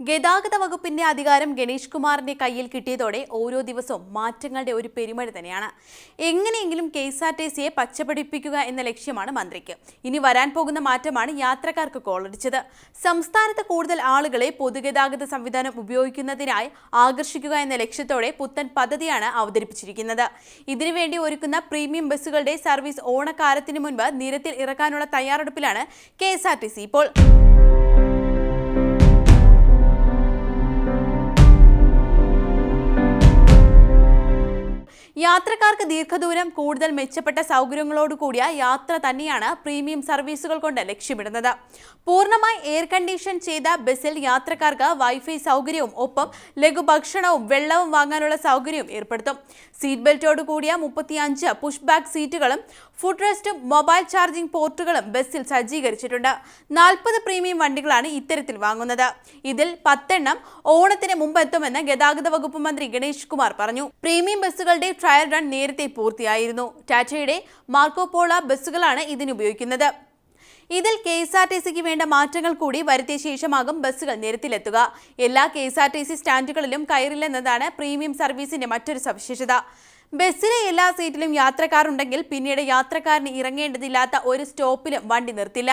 ഗതാഗത വകുപ്പിന്റെ അധികാരം ഗണേഷ് കുമാറിന്റെ കയ്യിൽ കിട്ടിയതോടെ ഓരോ ദിവസവും മാറ്റങ്ങളുടെ ഒരു പെരുമഴ തന്നെയാണ്. എങ്ങനെയെങ്കിലും കെ എസ് ആർ ടി സിയെ പച്ചപിടിപ്പിക്കുക എന്ന ലക്ഷ്യമാണ് മന്ത്രിക്ക്. ഇനി വരാൻ പോകുന്ന മാറ്റമാണ് യാത്രക്കാർക്ക് കോളടിച്ചത്. സംസ്ഥാനത്ത് കൂടുതൽ ആളുകളെ പൊതുഗതാഗത സംവിധാനം ഉപയോഗിക്കുന്നതിനായി ആകർഷിക്കുക എന്ന ലക്ഷ്യത്തോടെ പുത്തൻ പദ്ധതിയാണ് അവതരിപ്പിച്ചിരിക്കുന്നത്. ഇതിനുവേണ്ടി ഒരുക്കുന്ന പ്രീമിയം ബസ്സുകളുടെ സർവീസ് ഓണക്കാലത്തിന് മുൻപ് നിരത്തിൽ ഇറക്കാനുള്ള തയ്യാറെടുപ്പിലാണ് കെ ഇപ്പോൾ. യാത്രക്കാർക്ക് ദീർഘദൂരം കൂടുതൽ മെച്ചപ്പെട്ട സൗകര്യങ്ങളോടുകൂടിയ യാത്ര തന്നെയാണ് പ്രീമിയം സർവീസുകൾ കൊണ്ട് ലക്ഷ്യമിടുന്നത്. പൂർണമായി എയർ കണ്ടീഷൻ ചെയ്ത ബസ്സിൽ യാത്രക്കാർക്ക് വൈഫൈ സൗകര്യവും ഒപ്പം ലഘുഭക്ഷണവും വെള്ളവും വാങ്ങാനുള്ള സൗകര്യവും ഏർപ്പെടുത്തും. സീറ്റ് ബെൽറ്റോട് കൂടിയ മുപ്പത്തിയഞ്ച് പുഷ് ബാക്ക് സീറ്റുകളും ഫുഡ് റെസ്റ്റും മൊബൈൽ ചാർജിംഗ് പോർട്ടുകളും ബസ്സിൽ സജ്ജീകരിച്ചിട്ടുണ്ട്. നാൽപ്പത് പ്രീമിയം വണ്ടികളാണ് ഇത്തരത്തിൽ വാങ്ങുന്നത്. ഇതിൽ പത്തെണ്ണം ഓണത്തിന് മുമ്പ് എത്തുമെന്ന് ഗതാഗത വകുപ്പ് മന്ത്രി ഗണേഷ് കുമാർ പറഞ്ഞു. പ്രീമിയം ബസ്സുകളുടെ ട്രയൽ റൺ നേരത്തെ പൂർത്തിയായിരുന്നു. ടാറ്റയുടെ മാർക്കോപോള ബസ്സുകളാണ് ഇതിനുപയോഗിക്കുന്നത് ഇതിൽ കെ എസ് ആർ ടി സിക്ക് വേണ്ട മാറ്റങ്ങൾ കൂടി വരുത്തിയ ശേഷമാകും ബസ്സുകൾ നിരത്തിലെത്തുക. എല്ലാ K S R T C സ്റ്റാൻഡുകളിലും കയറില്ലെന്നതാണ് പ്രീമിയം സർവീസിന്റെ മറ്റൊരു സവിശേഷത. ബസ്സിലെ എല്ലാ സീറ്റിലും യാത്രക്കാരുണ്ടെങ്കിൽ പിന്നീട് യാത്രക്കാരന് ഇറങ്ങേണ്ടതില്ലാത്ത ഒരു സ്റ്റോപ്പിലും വണ്ടി നിർത്തില്ല.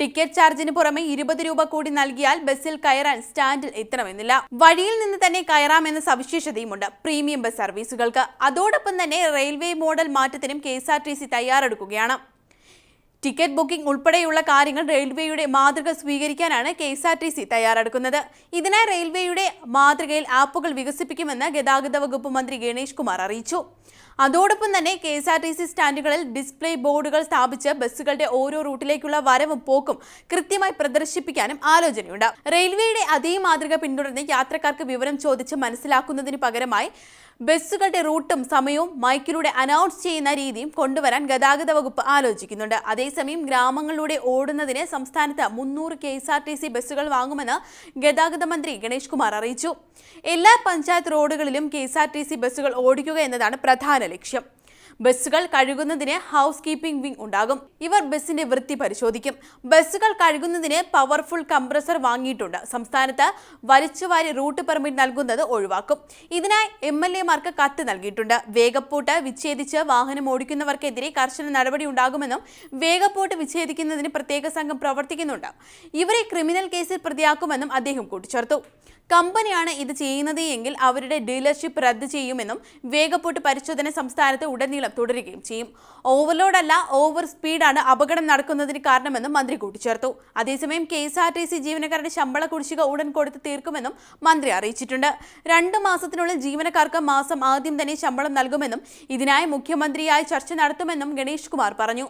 ടിക്കറ്റ് ചാർജിന് പുറമെ ഇരുപത് രൂപ കൂടി നൽകിയാൽ ബസ്സിൽ കയറാൻ സ്റ്റാൻഡിൽ എത്തണമെന്നില്ല. വഴിയിൽ നിന്ന് തന്നെ കയറാമെന്ന സവിശേഷതയുമുണ്ട് പ്രീമിയം ബസ് സർവീസുകൾക്ക്. അതോടൊപ്പം തന്നെ റെയിൽവേ മോഡൽ മാറ്റത്തിനും K S R T C തയ്യാറെടുക്കുകയാണ്. Ticket booking ഉൾപ്പെടെയുള്ള കാര്യങ്ങൾ റെയിൽവേയുടെ മാതൃക സ്വീകരിക്കാനാണ് K S R T C തയ്യാറെടുക്കുന്നത്. ഇതിനായി റെയിൽവേയുടെ മാതൃകയിൽ ആപ്പുകൾ വികസിപ്പിക്കുമെന്ന് ഗതാഗത വകുപ്പ് മന്ത്രി ഗണേഷ് കുമാർ അറിയിച്ചു. അതോടൊപ്പം തന്നെ K S R T C സ്റ്റാൻഡുകളിൽ display ബോർഡുകൾ സ്ഥാപിച്ച് ബസ്സുകളുടെ ഓരോ റൂട്ടിലേക്കുള്ള വരവും പോക്കും കൃത്യമായി പ്രദർശിപ്പിക്കാനും ആലോചനയുണ്ട്. റെയിൽവേയുടെ അതേ മാതൃക പിന്തുടർന്ന് യാത്രക്കാർക്ക് വിവരം ചോദിച്ച് മനസ്സിലാക്കുന്നതിന് പകരമായി ബസ്സുകളുടെ റൂട്ടും സമയവും മൈക്കിലൂടെ അനൗൺസ് ചെയ്യുന്ന രീതിയും കൊണ്ടുവരാൻ ഗതാഗത വകുപ്പ് ആലോചിക്കുന്നുണ്ട്. അതേസമയം ഗ്രാമങ്ങളിലൂടെ ഓടുന്നതിന് സംസ്ഥാനത്ത് മുന്നൂറ് K S R T C ബസ്സുകൾ വാങ്ങുമെന്ന് ഗതാഗത മന്ത്രി ഗണേഷ് കുമാർ അറിയിച്ചു. എല്ലാ പഞ്ചായത്ത് റോഡുകളിലും K S R T C ബസ്സുകൾ ഓടിക്കുക എന്നതാണ് പ്രധാന ലക്ഷ്യം. ബസ്സുകൾ കഴുകുന്നതിന് ഹൗസ് കീപ്പിംഗ് വിംഗ് ഉണ്ടാകും. ഇവർ ബസ്സിന്റെ വൃത്തി പരിശോധിക്കും. ബസ്സുകൾ കഴുകുന്നതിന് പവർഫുൾ കംപ്രസർ വാങ്ങിയിട്ടുണ്ട്. സംസ്ഥാനത്ത് വലിച്ചുവാരി റൂട്ട് പെർമിറ്റ് നൽകുന്നത് ഒഴിവാക്കും. ഇതിനായി എം എൽ എമാർക്ക് കത്ത് നൽകിയിട്ടുണ്ട്. വേഗപ്പൂട്ട് വിച്ഛേദിച്ച് വാഹനം ഓടിക്കുന്നവർക്കെതിരെ കർശന നടപടി ഉണ്ടാകുമെന്നും വേഗപ്പൂട്ട് വിച്ഛേദിക്കുന്നതിന് പ്രത്യേക സംഘം പ്രവർത്തിക്കുന്നുണ്ട്. ഇവരെ ക്രിമിനൽ കേസിൽ പ്രതിയാക്കുമെന്നും അദ്ദേഹം കൂട്ടിച്ചേർത്തു. കമ്പനിയാണ് ഇത് ചെയ്യുന്നത് എങ്കിൽ അവരുടെ ഡീലർഷിപ്പ് റദ്ദ് ചെയ്യുമെന്നും വേഗപ്പൂട്ട് പരിശോധന സംസ്ഥാനത്ത് ഉടനീളം തുടരുകയും ചെയ്യും. ഓവർലോഡ് അല്ല ഓവർ സ്പീഡാണ് അപകടം നടക്കുന്നതിന് കാരണമെന്നും മന്ത്രി കൂട്ടിച്ചേർത്തു. അതേസമയം K S R T C ജീവനക്കാരുടെ ശമ്പള കുടിശ്ശിക ഉടൻ കൊടുത്ത് തീർക്കുമെന്നും മന്ത്രി അറിയിച്ചിട്ടുണ്ട്. രണ്ട് മാസത്തിനുള്ളിൽ ജീവനക്കാർക്ക് മാസം ആദ്യം തന്നെ ശമ്പളം നൽകുമെന്നും ഇതിനായി മുഖ്യമന്ത്രിയായി ചർച്ച നടത്തുമെന്നും ഗണേഷ് കുമാർ പറഞ്ഞു.